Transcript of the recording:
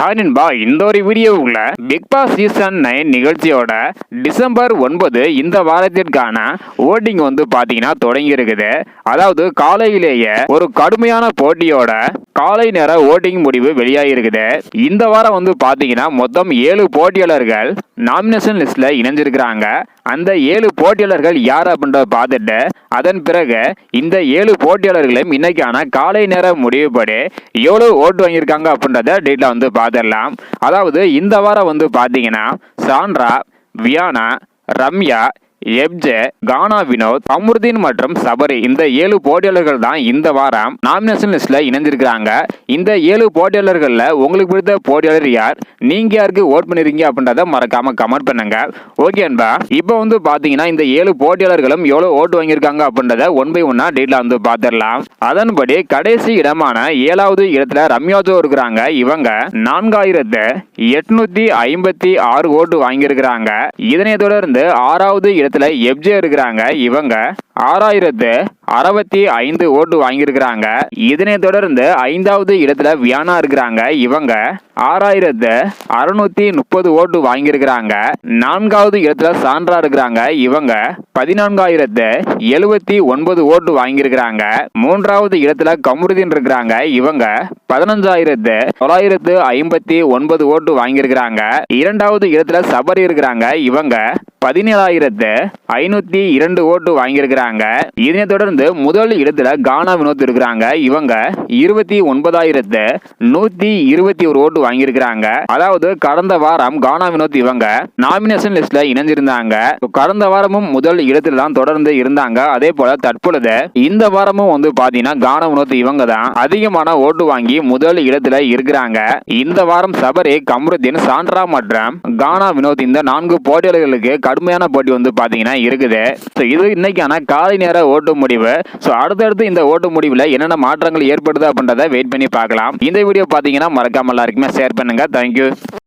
Hi நண்பா இந்த ஒரு வீடியோவுல பிக் பாஸ் சீசன் நைன் நிகழ்ச்சியோட டிசம்பர் ஒன்பது இந்த வாரத்திற்கான ஓட்டிங் வந்து பாத்தீங்கன்னா தொடங்கி இருக்குது. அதாவது காலையிலேயே ஒரு கடுமையான போட்டியோட காலை நேர ஓட்டிங் முடிவு வெளியாகிருக்குது இந்த வாரம் வந்து பாத்தீங்கன்னா மொத்தம் ஏழு போட்டியாளர்கள் நாமினேஷன் லிஸ்ட்ல இணைஞ்சிருக்கிறாங்க. அந்த ஏழு போட்டியாளர்கள் யார் அப்படின்றத பார்த்துட்டு அதன் பிறகு இந்த ஏழு போட்டியாளர்களையும் இன்னைக்கான காலை நேர முடிவுபடி எவ்வளோ ஓட்டு வாங்கியிருக்காங்க அப்படின்றத டீட்டெயில் வந்து பார்த்துடலாம். அதாவது இந்த வாரம் வந்து பார்த்தீங்கன்னா சாண்ட்ரா வியானா ரம்யா எப்ஜே கானா வினோத் அமருதீன் மற்றும் சபரி இந்த ஏழு போட்டியாளர்கள் தான் இந்த வாரம் நாமினேஷன் லிஸ்ட்ல இணைஞ்சிருக்கிறாங்க. இந்த ஏழு போட்டியாளர்கள்ல உங்களுக்கு பிடித்த போட்டியாளர் யார்? நீங்க யாருக்கு ஓட் பண்ணிருக்கீங்க அப்படின்றத மறக்காம கமெண்ட் பண்ணுங்க. ஓகே அன்பா இப்போ வந்து பாத்தீங்கன்னா இந்த ஏழு போட்டியாளர்களும் எவ்வளவு ஓட்டு வாங்கியிருக்காங்க அப்படின்றத ஒன் பை ஒன்னா டீட்டெயில் வந்து பாத்திரலாம். அதன்படி கடைசி இடமான ஏழாவது இடத்துல ரம்யாஜோ இருக்கிறாங்க. இவங்க நான்காயிரத்து எட்நூத்தி ஐம்பத்தி ஆறு ஓட்டு வாங்கியிருக்கிறாங்க. இதனை தொடர்ந்து ஆறாவது இடத்துல எப்ஜே இருக்கிறாங்க இவங்க. ஆறாயிரத்து அறுபத்தி ஐந்து ஓட்டு வாங்கியிருக்கிறாங்க. இதனை தொடர்ந்து ஐந்தாவது இடத்துல வியானா இருக்கிறாங்க. இவங்க ஆறாயிரத்து அறுநூத்தி முப்பது ஓட்டு வாங்கியிருக்கிறாங்க. நான்காவது இடத்துல சான்றா இருக்கிறாங்க. இவங்க பதினான்காயிரத்து எழுபத்தி ஒன்பது ஓட்டு வாங்கியிருக்கிறாங்க. மூன்றாவது இடத்துல கமருதீன் இருக்கிறாங்க. இவங்க பதினஞ்சாயிரத்து தொள்ளாயிரத்து ஐம்பத்தி ஒன்பது ஓட்டு வாங்கியிருக்கிறாங்க. இரண்டாவது இடத்துல சபரி இருக்கிறாங்க. இவங்க பதினேழாயிரத்து ஐநூத்தி இரண்டு ஓட்டு வாங்கியிருக்கிறாங்க. இதனை தொடர்ந்து முதல் இடத்துல கானா வினோத் இருக்கிறாங்க. இவங்க இருபத்தி ஒன்பதாயிரத்து நூத்தி இருபத்தி ஒரு ஓட்டு வாங்கியிருக்கிறாங்க. அதாவது கடந்த வாரம் கானா வினோத் இவங்க நாமினேஷன் லிஸ்ட்ல இணைஞ்சிருந்தாங்க. கடந்த வாரமும் முதல் இடத்துல தான் தொடர்ந்து இருந்தாங்க. அதே போல தற்பொழுது இந்த வாரமும் வந்து பாத்தீங்கன்னா கானா வினோத் இவங்க தான் அதிகமான ஓட்டு வாங்கி முதல் இடத்துல இருக்கிறாங்க. இந்த வாரம் சபரி கம்ருதீன் சாண்ட்ரா மற்றும் கானா வினோத் இந்த நான்கு போட்டியாளர்களுக்கு கடுமையான போட்டி வந்து பாத்தீங்கன்னா இருக்குது. இது இன்னைக்கான காலை நேர ஓட்டு முடிவு. ஸோ அடுத்தடுத்து இந்த ஓட்டு முடிவில் என்னென்ன மாற்றங்கள் ஏற்படுது அப்படின்றத வெயிட் பண்ணி பார்க்கலாம். இந்த வீடியோ பார்த்தீங்கன்னா மறக்காம எல்லாருக்குமே ஷேர் பண்ணுங்க. தேங்க்யூ